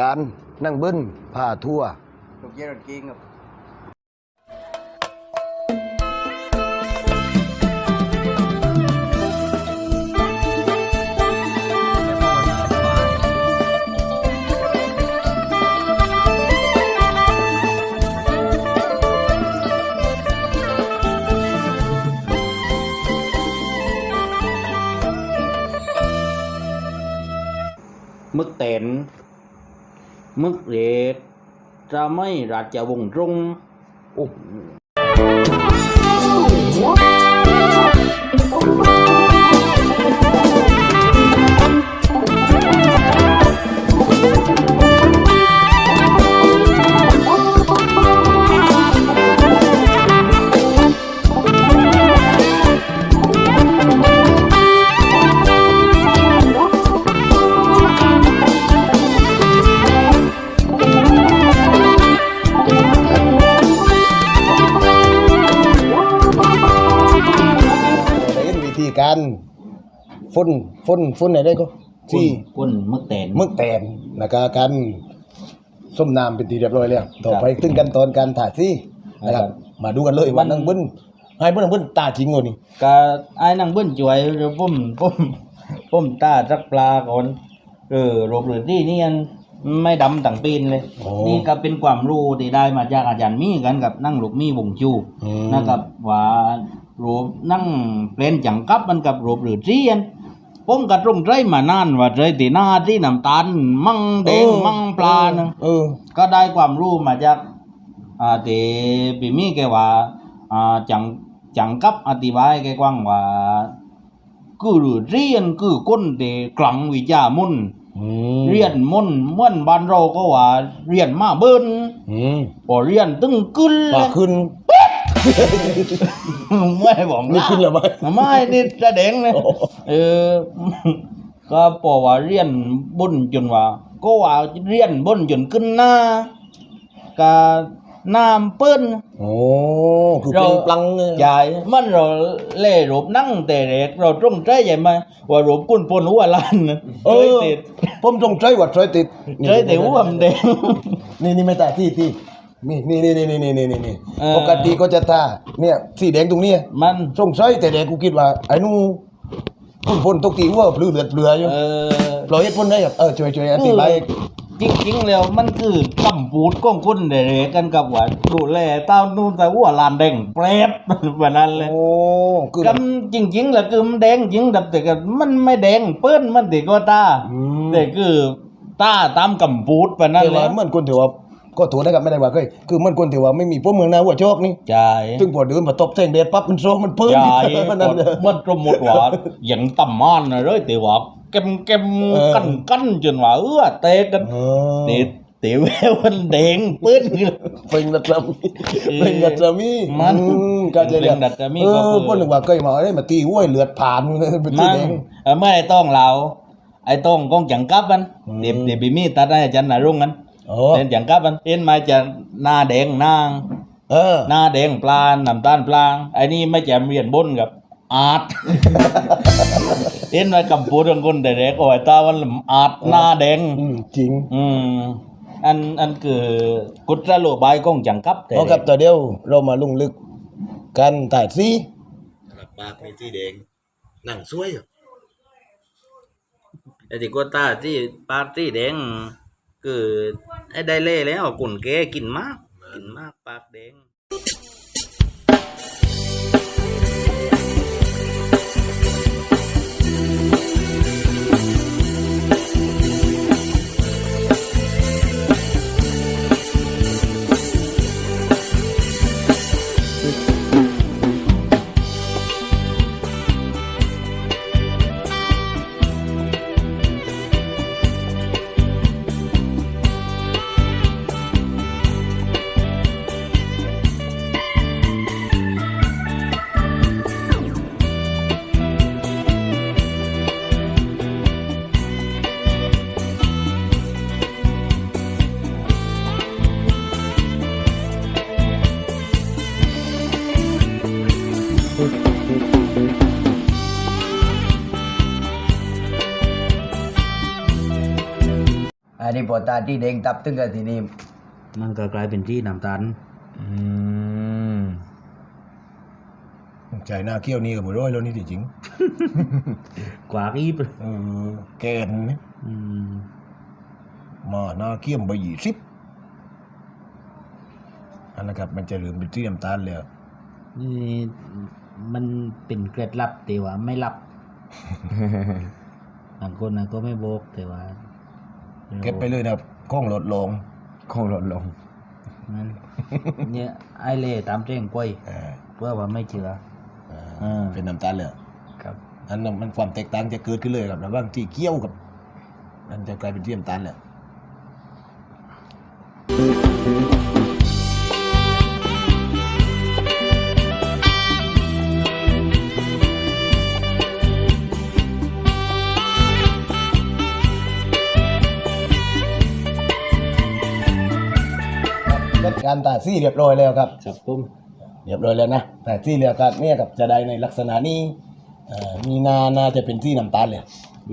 การนั่งเบิ้นผ้าทั่ว ถูกเยอะรถกิ้งครับ มึกเต็น มึกเรดจะไม่ราชวงศ์รงโอ้ นฝนฝนไหนได้ก็ที่ ก้นมึกเต็นมึกแตนแล้วก็การส้มน้ำเป็นทีเรียบร้อยแล้วต่อไปถึงขั้นตอนการถ่ายซี่นะครับ มาดูกันเลยว่านั่งเบิ้นให้เบิ้นนั่งเบิ้นตาจริงวะนี่ก็ไอ้นั่งเบิ้นจวยหรือปุ้มปุ้มปุ้มตาจักปลาก่อนเออโรบหรือที่นี่อันไม่ดำต่างปีนเลย นี่ก็เป็นความรู้ที่ได้มาจากอาจารย์มีกันกับนั่งลูกมีวงจูอืมนะครับว่ารูปนั่งเปลนจังกับมันกับรูปหรือเรียน ผมก็ตรงใจมานานว่าใจตีหน้าที่น้ำตาลมั่งแดงมั่งปลานะเออ ก็ได้ความรู้มาจากอ่าที่ปีมีแกว่าอ่าจังจังกับอธิบายแกกว้างว่าคือเรียนคือก้นเดกลังวิชามนต์อืมเรียนมนต์เหมื่อนบ้านเราก็ว่า เรียนมาเบิ้นอืมพอเรียนตึงกึนเลปากยขึ้น ไม่บอกนี่ขึ้นเหรอไหมไม่นี่แสดงเลยเออก็พอว่าเรียนบนจนว่า ก็ว่าเรียนบนจนขึ้นหน้าก็น้ำเปิ้นโอ้คือเป็นปลังเลยใหญ่มันเราเล่รูปนั่งแต่เด็กเราตรงใจใหญ่ไหมว่ารูปกุ้นปนหัวล้านน่ะเอเคยอติดผมจงใจวัดใจติดเคยแต่หัวมันแดงนี่นี่ไม่ตาที่ที่ นี่นี่นี่นี่นี่นี่นี่นี่เออ ปกติก็จะท่าเนี่ยสีแดงตรงเนี้ยมัน สงสัยแต่เด็กกูคิดว่าไอ้นู่คุณพลตกตีว่าเปลือเลือดเปลืออยู่เออปล่อยให้พ้นได้ครับเออช่วยช่วยอธิบายจริงๆแล้วมันคือคำพูดของคนเด็กกันกับว่าดูแลเต้านู่นแต่หัวลานแดงแปรบ แบบนั้นเลย โอ้คือกำจริงๆแหละคือมันแดงจริงแต่ก็มันไม่แดงเปิ้นมันติก็ตาอืม แต่คือตาตามคำพูดแบบนั้นแต่เลว่าย เหมือนคนถือว่า ก็ถูกนะครับไม่ได้ว่าเคยคือเหมือนคนถือว่าไม่มีพวกเมืองนาหัวโชคนี่ใช่ซึ่งพอเดินมาตบแทงเดดปั๊บมันโซมันเพิ่มใช่มันนั่นเลยมันกรมหมดว่าอย่างต่ำมานนะเลยแต่ว่าเก็มเก็มเออกันกันจนว่าเออเตะกันเอเตะอเตะแววมันแดงเปิ้นเป็นดัชมีเป็นดัชมีมันอืก็จะเป็นดัชมีเอก็อคือพวกหนึ่งว่าเคยมาได้มาตีห้วยเลือดผ่านเป็นมัที่นแดงเออเมื่อไอ้ต้องเราไอ้ต้องกองจังกับมันอืมเดี๋ยวเดี๋ยวปีมีตัดให้อาจารย์นารุ่งกัน โอ้เป็นจังกับมันเอ็นมาจะหน้าแดงนาง เออ หน้าแดงปลาน้ำตาลปลางไอ้นี่ไม่แจมเรียนบนกับอาร์ตเอ็นมากับพูดของคนแต่เด็กโอ้ยตาวันอาร์ตหน้าแดง อืมจริง อืมอันอันคือ กุศโลบายของจังกับแต่เอาครับต่อเดียวเรามาลุ่งลึกกันถ่ายซีปากมีที่แดงหนังสวยอะไอ้ที่กุตาที่ปากที่แดง คือไอ้ได้เล่แล้วกุ่นแกกินมาก กินมากปากแดง นนี้พอตาที่แดงตับตึงกันทีนี้มันก็กลายเป็นที่น้ำตาลอืมใจหน้าเกี้ยวนี่กับมือร้อยแล้วนี่ที่จริง กว่าอีบเออแกนนี่อืมมาหน้าเกี้ยมใบยี่สิบอันนะครับ มันจะลืมเป็นที่น้ำตาลเลยนี่มันเป็นเกล็ดลับแต่ว่าไม่ลับบางคนนะก็ไม่บอกแต่ว่า เก็บไปเลยนะครับกล้องลดลงคงลดลงนั่นเนี่ยไอเล่ตามเจ้งกล้วยเออเพื่อว่าไม่เชื่อ เอออ่าเป็นน้ำตาลเลยครับ อันนั้นมันความแตกต่างจะเกิดขึ้นเลยครับระหว่างที่เกี้ยวกับ มันจะกลายเป็นที่น้ำตาลแหละค การตัดซี่เรียบร้อยแล้วครับ ครับผมเรียบร้อยแล้วนะแต่ที่เหลือก็เนี่ยกับจะได้ในลักษณะนี้เอ่อมีนาน่าจะเป็นที่น้ำตาลเลย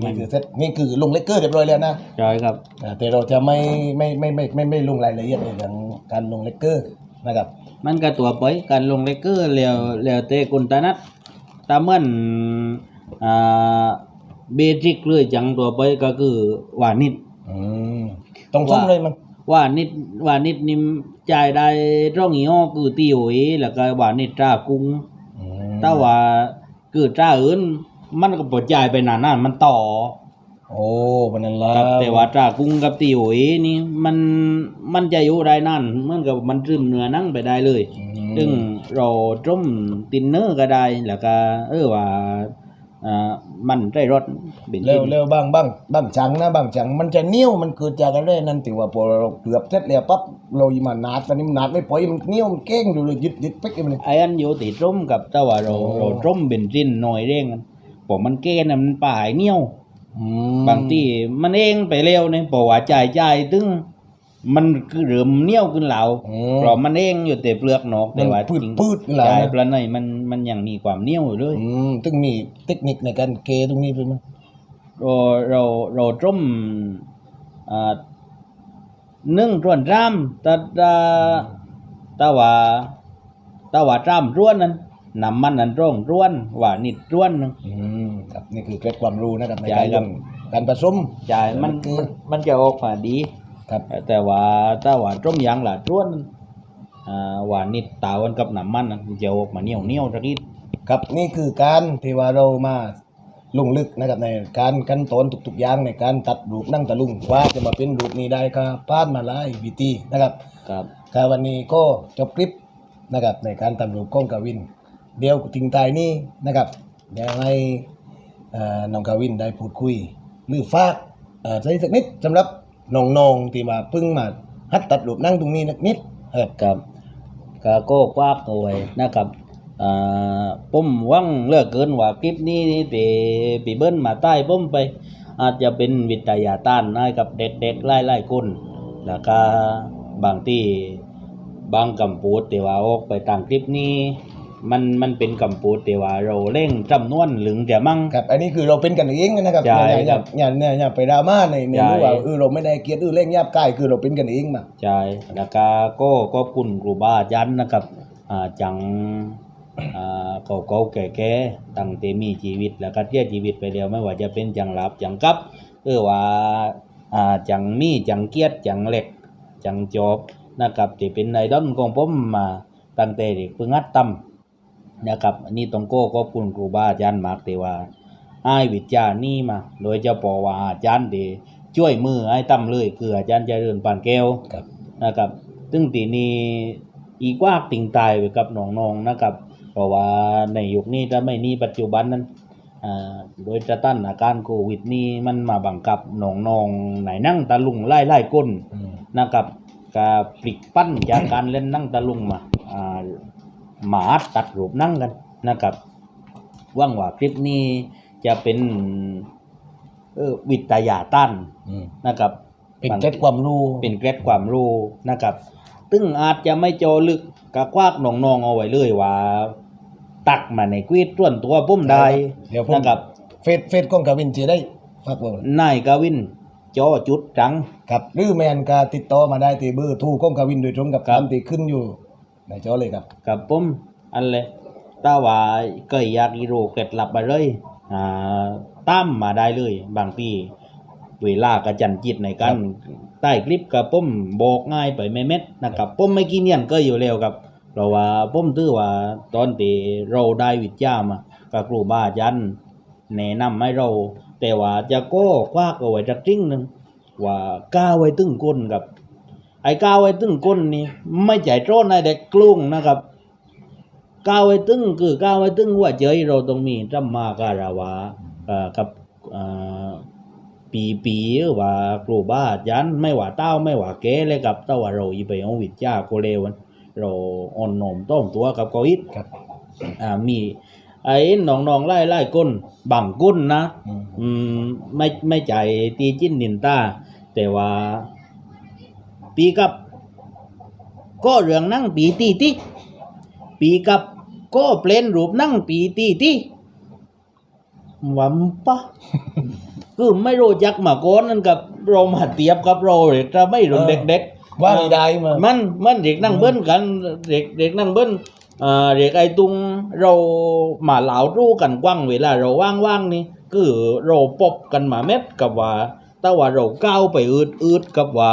นี่คือเซตนี่คือลงเลกเกอร์เรียบร้อยแล้วนะจอยครับ อ่าแต่เราจะไม่ไม่ไม่ไม่ไม่ไม่ลงรายละเอียดในเรื่องการลงเลกเกอร์นะครับ มันก็ตัวไปการลงเลกเกอร์แล้วแล้วแต่คนตานัดตามเหมือนอ่าเบสิกเลยจังตัวไปก็คือหวานนิด อืมต้องส้มเลยมันห วานนิดหวานนิดนี่จ่ายได้ร่องอีห้อคือตีโอยแล้วก็หวานนิดตรากุ้งอืมถ้าว่าคือตราอื่นมันก็บ่จ่ายไปนานๆมันต่อ โอ้ปานนันละครับแต่ว่าตรากุ้งกับตีโอยนี่มันมันจะอยู่ได้นานเหมือนกับมันซึมเนื้อหนั่งไปได้เลยอืมซึ่งเราต้มตินเนอร์ก็ได้แล้วก็เออว่า อ่ามันได้รสเป็นเร็วชิ้นเร็วบ้างบ้างบ้างจังนะบ้างจังมันจะเหนียวมันเกิดจากอะไรนั่นติว่าพอเราเกือบเสร็จแล้วปั๊บเราอีมานาดตอนนี้มันนาดไม่พอมันเหนียวมันเก้งอยู่เลยยึดยึดเป๊กอยู่เลยไอ้อันอยู่ติดร่มกับแต่ว่าเราโอ้เราต้มเป็นชิ้นหน่อยเร่งกันผมมันเก้น่ะมันป่ายเหนียวอืมบางทีมันเองไปเร็วเนี่ยเพราะว่าจ่ายจ่ายตึง มันคือเริ่มเหนียวขึ้นเหลาอืมเพราะมันเองอยู่แต่เปลือกนอกแต่ว่าพืดจริงพืดนี่แหละจ่ายนะปลาในมันมันยังมีความเหนียวอยู่เลยอืมตึงมีเทคนิคในการเกตรงนี้เป็นมั้ยเราเราเราต้มอ่านึ่งร่วนร่ำแต่แต่แต่ว่าแต่ว่าร่ำร่วนนั้นน้ำมันนั้นร่องร่วนหวานนิดร่วนหนึง อืมครับนี่คือเคล็ดความรู้นะครับในใช่การครับการผสม จ่ายมันคือมันมันจะออกมาดี ครับ แต่ว่าถ้าว่าต้มยางหลาร่วนอ่าหวานนิดตาวันกับน้ำมันน่ะมันจะออกมาเหนียวเหนียวๆสักนิดครับนี่คือการที่ว่าเรามาลงลึกนะครับในการขั้นตอนทุกๆอย่างในการตัดรูปนั่งตะลุงว่าจะมาเป็นรูปนี้ได้ก็ผ่านมาหลายวิธีนะครับครับก็วันนี้ก็จบคลิปนะครับในการทำรูปกล้องกวิน เดี๋ยวทิ้งท้ายนี้นะครับเดี๋ยวให้เอ่อน้องกวินได้พูดคุยหรือฝากเอ่อใช้สักนิดสำหรับ น้องๆที่มาเพิ่งมาหัดตัดรูปนั่งตรงนี้นักนิดครับครับก็โก้กว้ากเอาไว้นะครับอ่าผมหวังเหลือกเกินว่าคลิปนี้นี่ปีปีเบิ้ลมาใต้ผมไป อาจจะเป็นวิทยาต้านให้กับเด็กๆไล่ๆคนแล้วก็บางที่บางคำพูดแต่ว่าออกไปตามคลิปนี้ มันมันเป็นคำพูดแต่ว่าเราเร่งจำนวนหลึงแต่มั่ง ครับอันนี้คือเราเป็นกันเองนะครับใช่อย่าอย่าครับอย่าอย่าอย่าไปดราม่าในในใช่ รู้ว่าเออเราไม่ได้เกลียดเออเล่งยับกายคือเราเป็นกันเองมา ใช่แล้วก็ก็ก็คุณครูบาอาจารย์นะครับอ่าจังอ่าเก่าเก่าแก่แก่ๆตั้งแต่มีชีวิตแล้วก็เสียชีวิตไปแล้วไม่ว่าจะเป็นจังหลับจังกับเออว่าอ่าจังมีจังเกียรติจังเหล็กจังจอบนะครับที่เป็นไอดอลของผมมาตั้งแต่เด็กเพิ่งหัดตำ นะครับอันนี้ต้องโก้ขอบคุณครูบาอาจารย์มากแต่ว่าไอ้ายวิจารณ์นี่มา โดยเฉพาะว่าอาจารย์ที่ช่วยมือไอ้ตั้มเลยคืออาจารย์เจริญปานแก้วครับนะครับซึ่งตีนี้อีกว่าติงตายไปกับน้องๆนะครับ เพราะว่าในยุคนี้ถ้าไม่นี่ปัจจุบันนั้นอ่าโดยสถานการณ์โควิดนี่มันมาบังคับน้องๆไหนนั่งตะลุงไล่ไล่ๆก้นอืมนะครับก็ปลิกปั้นจากการเล่นนั่งตะลุงมาอ่า หมาตัดรูปนั่งกันนะครับหว่างว่าคลิปนี้จะเป็นเออวิทยาต้านอืมนะครับ เป็นเคล็ดความรู้เป็นเกร็ดความรู้นะครับซึ่งอาจจะไม่โจลึกกะควักน้องๆเอาไว้เลยว่า ตักมาในกวีดต้วนตัวพุ่มได้เดี๋ยวผมนะครับเฟซเฟซกล้องกวินจะได้ฝากบอกนายกวินจอจุดจังครับหรือแมนก็ติดต่อมาได้ที่เบอร์โทรของกวินโดยตรงกับครับตามที่ขึ้นอยู่ ในจอเลยครับกับผมอันเลยถ้าว่าเกยอยากอีรู้เคล็ดลับมาเลยอ่าตามมาได้เลย บางทีเวลากระจันจิตในการใต้คลิปกับผมบอกง่ายไปไม่เม็ดนะครับผมไม่กินเนียนเก็อยู่แล้วครับเพราะว่าผมถือว่าตอนที่เราได้วิทยามากับครูบาอาจารย์แนะนำให้เรา แต่ว่าจะก็คว้าเอาไว้จักจริงหนึงว่าก้าวไว้ตึงก้นกับ ไอ้ก้าวไว้ตึงก้นนี่ไม่ใจโจ้นไอ้เด็กกลุ้งนะครับก้าวไว้ตึงคือก้าวไว้ตึงว่าเจยเราต้องมีธรรมาการาวาเอ่อกับเอ่อปีปีหรือว่าครูบาอาจารย์ไม่ว่าเต้าไม่ว่าแกเลยกับเต้าว่าเราอีไปเอาวิทยาโกเลวันเราอ่อนน้อมต้องตัวกับเขาอิดครับอ่ามีไอ้น้องๆไล่ไล่ก้นบังก้นนะอืมอืมไม่ไม่ใจตีจิ้นนินตาแต่ว่า ปีกับก็เรื่องนั่งปีตีติปีกับก็เปลี่ยนรูปนั่งปีตีติวัมปะคือไม่รู้จักมาก่อนนั่นกับเรามาเทียบกับเราเด็กจะไม่รุ่นเด็กๆว่าไม่ได้มามันมันเด็กนั่งเบิ้ลกันเด็กเด็กนั่งเบิ้ลอ่าเด็กไอ้ตุงเรามาเหลารู้กันกว้างเวลาเราว่างๆนี่คือเราปบกันมาเม็ดกับว่า แต่ว่าเราก้าวไปอืดอืดกับว่า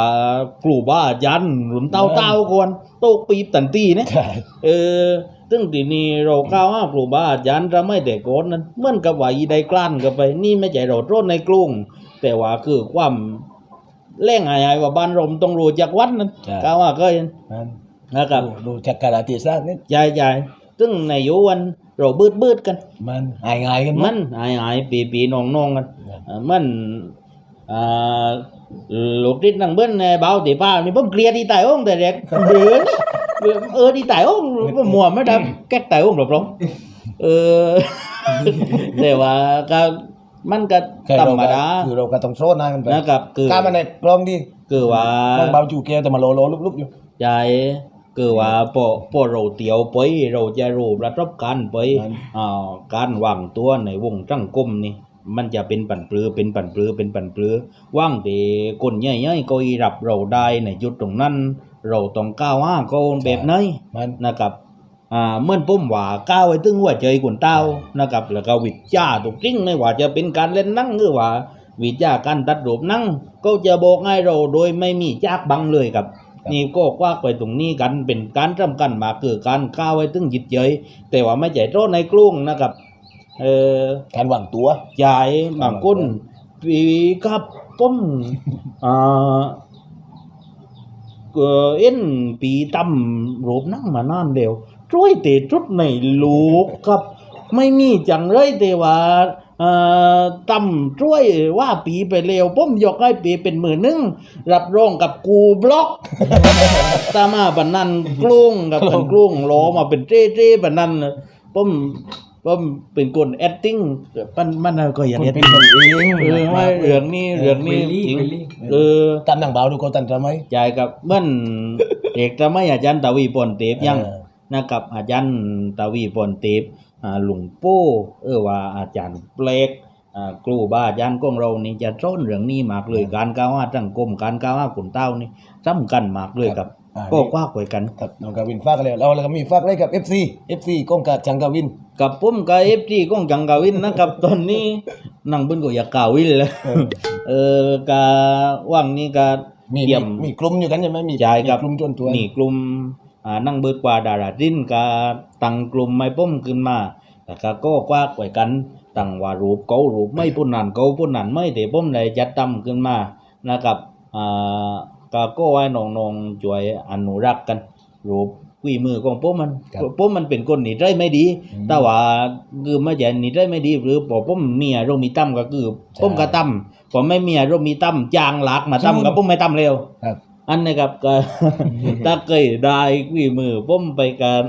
ครูบาอาจารย์หลุมเต้าเต้าก่อนโตกปีบตันตีเนี่ยใช่เออซึ่งทีนี้เราก้าวห้าครูบาอาจารย์จะไม่แต่ก่อนนั้นเหมือนกับว่าอีได้กลั้นกันไป นี่ไม่ใช่เราโทษในกรุงแต่ว่าคือความแรงหายๆว่าบ้านเรามต้องรู้จักวัดนั้นก้าวว่าก็เห็นนั่นนะครับดูดูจักรการาติศาสตร์นี่ใช่ใช่ซึ่งในยุวันเราบืดบืดๆกัน มันหายหายๆกันหมันหายหายปีปีน้องน้องๆกันเอ่อมันอ่า ลูกติดนั่งเบิ้ลในเบาตีป้านี่ผมเคลียร์ที่ตายห้องแต่เด็กเดือนเออที่ตายห้องผมมัวไม่ได้แก๊กตายห้องหรอกหรอกเออแต่ว่าก็มันก็แค่ธรเรารมก็ดาคือเราก็ต้องโซนนะกันไปนะครับคือข้ามมาในกล้องดิคือว่านั่งเบาจูแกวแต่มาโลโลลุกๆอยู่ใช่คือว่าพอพอเราเตียวไปเราจะรู้ประสบการณ์ไปนั่นอ่าการวางตัวในวงจังกลมนี่ มันจะเป็นปันปลือเป็นปันปลือเป็นปันปลือว่างแต่คนใหญ่ๆก็อีรับเราได้ในจุดตรงนั้น เราต้องก้าวห้าก็แบบไหนมันนะครับอ่าเหมื่อนปุ้มว่าก้าวไว้ถึงหัว่าใจคนเต้านะครับแล้วก็วิจาตุกจริงไม่ว่าจะเป็นการเล่นหนั่งหรือว่า วิจาการตัดรูปหนั่งก็จะบอกให้เราโดยไม่มีจากบังเลยครับนี่ก็กว้างไปตรงนี้กันเป็นการสำคัญมากคือการก้าวไว้ถึงจิตใจแต่ว่าไม่ใช่โทษในกรุงนะครับ เออการวางตัว ยายบางคนปีครับผมอ่าเอ่อเอ็นปีตั้มรูปนั่งมานานเดียวช่วยเตะจุดในลูกครับ ไม่มีจังเลยแต่ว่าเอ่อตั้มช่วยว่าปีไปเร็วผมยกให้ปีเป็นมือหนึงรับรองกับกูบล็อกตามาบันนั้นกลุ้งกับเป็นกลุ้งโลมาเป็นเจ้เจ้บันนั้นผม ผมเป็นคน acting มันมันก็อย่างคุณนี้เป็นคนเองเออไม่เรื่องนี้เรื่องนี้จริงเออตามหนังเบาดูเขาตันทำไมใจกับเมื่อนเอกจะไม่อาจารย์ตาวีปนเตบยังเออนะครับอาจารย์ตาวีปนเตบอ่าหลวงปู่เออว่าอาจารย์เปลกอ่า ครูบาอาจารย์ของเรานี่จะสอนเรื่องนี้มากเลยการก้าวหน้าสังคมการก้าวหน้าขุนเต้านี่สำคัญมากเลยครับอ่าก็กว้างไว้กันครับน้องกาวินฝากกันแล้วเราแล้วก็มีฝากอะไรกับ FC FC ก้องกาจังกาวินกับผมกับเอฟซีของจังกาวินนะครับตอนนี้นั่งบนก็อยากกาวินเลยเออกาว่างนี้กามีเยี่ยมมีกลุ่มอยู่กันใช่ไหมมีใช่ครับมีกลุ่มจนตัวนี่กลุ่มอ่านั่งเบิดกว่าดาราดินกาตั้งกลุ่มไม่ป้มขึ้นมาแต่ก็ก็กว้างไว้กัน ตั้งว่ารูปเการูปไม่ปุ่นนันเกาปุ่นนันไม่แต่ผมเลยจัดตั้มขึ้นมานะครับอ่าก็ก็ไว้น้องๆช่วยอนุรักษ์กัน รูปกุยมือของผมมันผมมันเป็นคนนิสัยไม่ดี แต่ว่าคือไม่ใช่นิสัยไม่ดี หรือพอผมเมีอารมณ์มีตั้มก็คือผมก็ตั้มผมไม่เมีอารมณ์มีตั้มจางหลักมาตั้มก็ผมไม่ตั้มเร็วอันนี้ครับก็ถ้าเคยได้กุยมือผมไปการ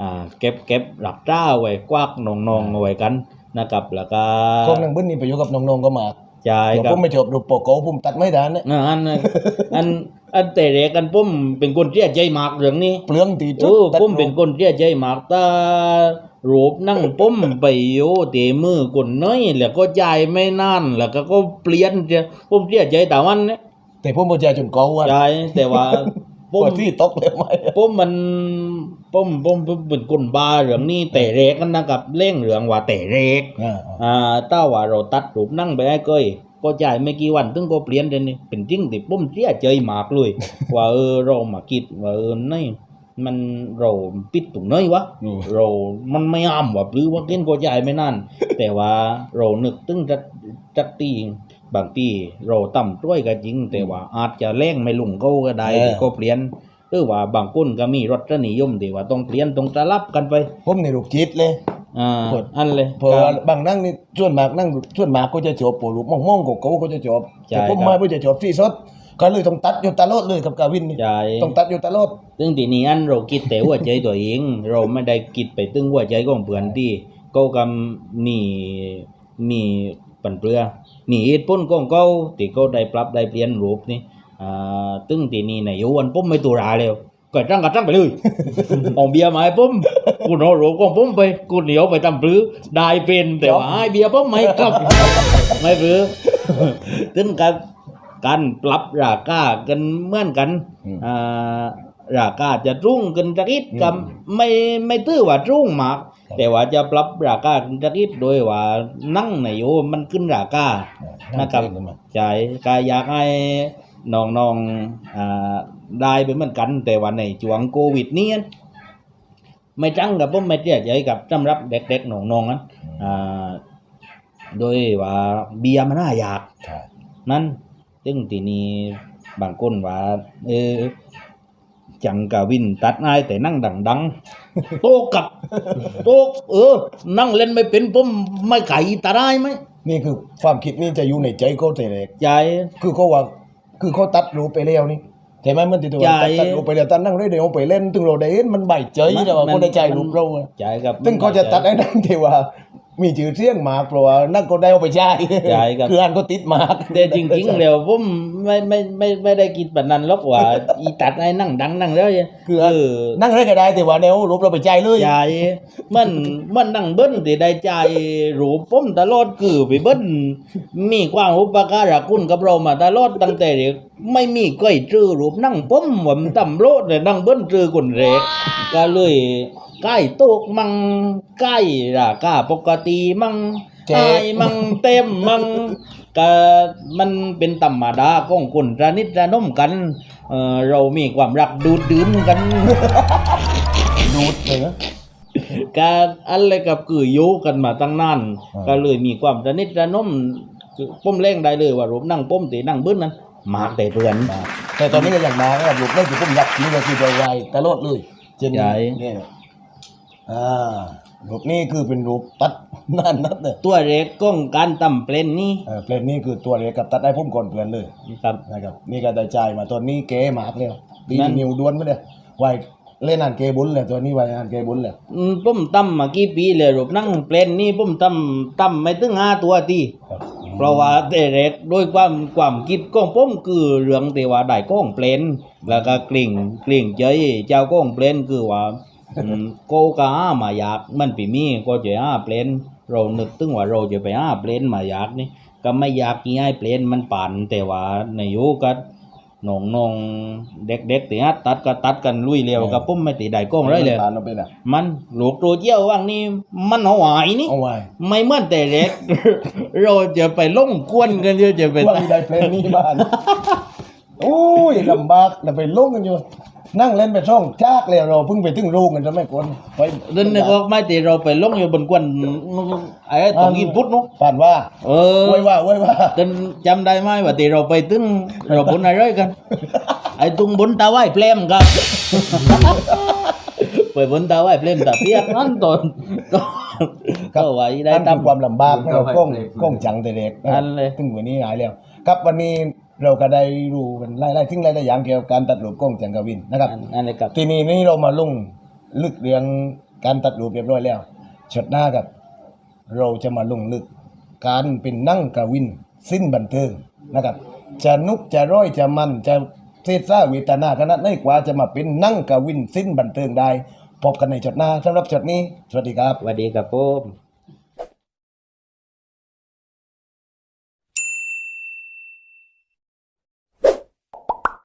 อ่าเก็บเก็บหลักจ้าไว้กวักนองๆเอาไว้กัน นะครับแล้วก็กองนังเบิ้ลนี่ไปอยู่กับน้องๆก็มาใช่บอกครัผบมไม่จบรูปโปโก้ผมตัดไม่ได้นะอ่าอันนั้นอันอันแต่เด็กกันผมเป็นคนเสียใจมากเรื่องนี้เปลืองตีจุโอ้ดตัดผมเป็นคนเสียใจมากถ้ารูปนั่งป้มไปโยเตมือคนน้อยแล้วก็จ่ายไม่นานแล้วก็ก็เปลี่ยนจะผมเสียใจแต่วันเนี้ยแต่ผมบ่ใจจนเกาว่าจ่ายแต่ว่า ผมว่าที่ตกเลยไหมผมมันผมผมผมเป็นคนบ้าเรื่องนี้แต่เรกกันนะครับเร่งเรื่องว่าแต่เรกอ่าอ่าถ้าว่าเราตัดรูปนั่งไปให้ก้อยก็จ่ายไม่กี่วันถึงก็เปลี่ยนเลยนี่เป็นจริงที่ผมเสียใจมากเลย ว่าเออเรามาคิดว่าเออนี่มันเราปิดตรงไหนวะอืมเรามันไม่อ้ามว่าหรือว่าเล่นก็จ่ายไม่นั่น แต่ว่าเรานึกถึงจักจักตี บางทีเราต่ำต้วยก็จริง แต่ว่าอาจจะแรงไม่ลุงเขาก็ได้เออที่ก็เปลี่ยนหรือว่าบางคนก็มีรสนิยมที่ว่าต้องเปลี่ยนต้องสลับกันไปผมในลูกจิตเลย อ่าเปิดอันเลยเพราะว่าบางนั่งนี่ส่วนมากนั่งส่วนมากก็จะจบปลูกมองมองๆเก่าๆก็จะจบใช่แต่ผมครับไม่ก็จะจบที่สดก็เลยต้องตัดอยู่ตลอดเลยกับกาวินนี่ใช่ ต้องตัดอยู่ตลอด ซึ่งทีนี้อันเราคิดแต่หัวใจตัวเอง เราไม่ได้คิดไปตึงหัวใจของเพื่อนที่เขากำหนีหนีปันเปลือห นีเหตุผลของเขาที่เขาได้ปรับได้เปลี่ยนรูปนี่อ่าตึงทีนี้ในยุวันผมไม่ตัวราแล้วก็จ้างก็จ้างไปเลยเอาเบียร์มาให้ผมกูเอารูปของผมไปกูเหนียวไปทำปลือได้เป็นแต่ว่าให้เบียร์ผมไม่กลับไม่ปลือถึงกับการปรับราคากันเหมือนกันอืมอ่า ราคาจะรุ่งกันจักนิดกับไม่ไม่ตื้อว่ารุ่งมาก แต่ว่าจะปรับราคากันจักนิดโดยว่านั่งในโยมันขึ้นราคานะครับนั่งเล่นกันมาใช่ก็อยากให้น้องๆอ่าได้เป็นเหมือนกัน แต่ว่าในช่วงโควิดนี้ไม่จังกับผมไม่เสียใจกับสำหรับเด็กๆน้องๆนั้นอ่าโดยว่าเบียร์มันน่าอยากใช่นั่นซึ่งทีนี้บางคนว่าเออ จังกาวินตัดง่ายแต่นั่งดังดังๆโตกับโตเออ นั่งเล่นไม่เป็นผมไม่ไก่ตาได้ไหมนี่คือความคิดนี่จะอยู่ในใจเขาแต่เด็กใจคือเขาว่าคือเขาตัดรูปไปแล้วนี่ใช่ไหมมันติดตัวใช่ตัดตัดรูปไปแล้วตัดนั่งได้เดี๋ยวเอาไปเล่นถึงเราได้เห็นมันใบใจแต่ว่ามันเขาได้ใจรูปเราอะใจกับซึ่งเขาจะตัดไอ้นั่นที่ว่า มีชื่อเสียงมากเพราะว่านั่นก็ได้เอาไปใช้ใช่ครับ คืออันก็ติดมากแต่จริงๆแล้วผมไม่ไม่ไม่ไม่ได้คิดแบบนั้นหรอกว่าอีตัดไอ้นั่งดังนั่งแล้วคือเออนั่งได้ก็ได้แต่ว่าแนวรูปเราไปใจเลย ใจมันมันนั่งเบิ้ลที่ได้ใจรูปผมตลอดคือไปเบิ้ลมีความอุปการะคุณกับเรามาตลอดตั้งแต่เด็กไม่มีใครจื้อรูปนั่งผมว่ามันต่ำโลดเลยนั่งเบิ้ลจื้อคนแรกก็เลย ใกล้ตกมังใกล้ราคาปกติมังเจ๊อายมังเต็มมังก็มันเป็นธรรมดาของคนระนิดระนมกันเออเรามีความรักดูดดื่มกัน ดูดเลยนะการอะไรกับคือโยกันมาตั้งนานอ่า ก็เลยมีความระนิดระนมคือป้มเล่งได้เลยว่ารูปนั่งป้มตีนั่งเบิ้ลนั้นมากแต่เพื่อน แต่ตอนนี้ก็อย่างมาครับรูปนั่นคือผมอยากกินก็คือไปไวตลอดเลยเช่นใหญ่นี่ อ่ารูปนี้คือเป็นรูปตัดนั่นนัดเลยตัวเล็กก้องการตำเปลนนี่เออเพลงนี้คือตัวเล็กกับตัดได้พุ่มก่อนเพื่อนเลยครับนะครับ นี่ก็ได้จ่ายมาตอนนี้เก๋มากเลยปีนั่นี้นนิวด้วนไม่ได้ไวเล่นอ่านเกบุญเลยตัวนี้ไวอ่านเกบุญเลยอืมป้มตำมากี่ปีเลยรูปนั่งเปลนนี่ป้มตำตำไม่ถึงห้าตัวตีครับเพราะว่าแต่เล็กโดยความความคิดของผมคือเรื่องแต่ว่าได้ก้องเปลนแล้วก็กลิ่งกลิ่งใจเจ้าก้องเปลนคือว่า อืมโกกามาอยากมันปีมีก็จะหาเปลนเรานึกถึงว่าเราจะไปหาเปลนมาอยากนี่ก็ไม่อยากกี่ให้เปลนมันป่านแต่ว่าในยุกัน้องน้องๆเด็กๆตีฮัดตัดก็ตัดกันลุยเร็วกับผมไม่ตีได้ก้องไรเลยผ่านเราไปนะมันลูกตัวเจียวว่างนี่มันเอาไหวนี่เอาไว้ไม่เหมื่อนแต่เด็กเราจะไปล่งกวนกันเยอะจะไปว่าได้เพลงนี้บ้านโอ้ยลำบากเราไปลงกันอยู่ นั่งเล่นไปช่องจากเลยเราเพิ่งไปถึงรูกันจะไม่ควรไปเดินนึกออกไหม่ตีเราไปล่งอยู่บนกวนไอ้ตรงอินพุทธเนุผ่านว่า เออไว้ว่าไว้ว่าจนจำได้ไหมว่าที่เราไปตึงเราบนอะไรกัน ไอ้ตรงบนตาไหวเพลมครับไปบนตาไหวเพลมตาเปียกนั่นตอนตอนก็ไว้ได้อันตาคือความลำบากให้เราก้องก้องจังแต่เด็กอันเลยถึงวันนี้หายแล้ว ครับวันนี้เราก็ได้รู้กันไล่ๆทิ้งไล่ๆอย่างเกี่ยวกับการตัดรูปก้องจังกวินนะครับอันอันนี้ครับทีนี้นี่เรามาลงลึกเรื่องการตัดรูปเรียบร้อยแล้วชดหน้ากับ เราจะมาลงลึก การเป็นนั่งกวิน สิ้นบันเทิงนะครับ จะนุกจะร้อยจะมันจะเทศซ่าเวทนาขนาดไหนกว่าจะมาเป็นนั่งกวินสิ้นบันเทิงได้ พบกันในจดหน้าสำหรับจดนี้ สวัสดีครับสวัสดีครับผม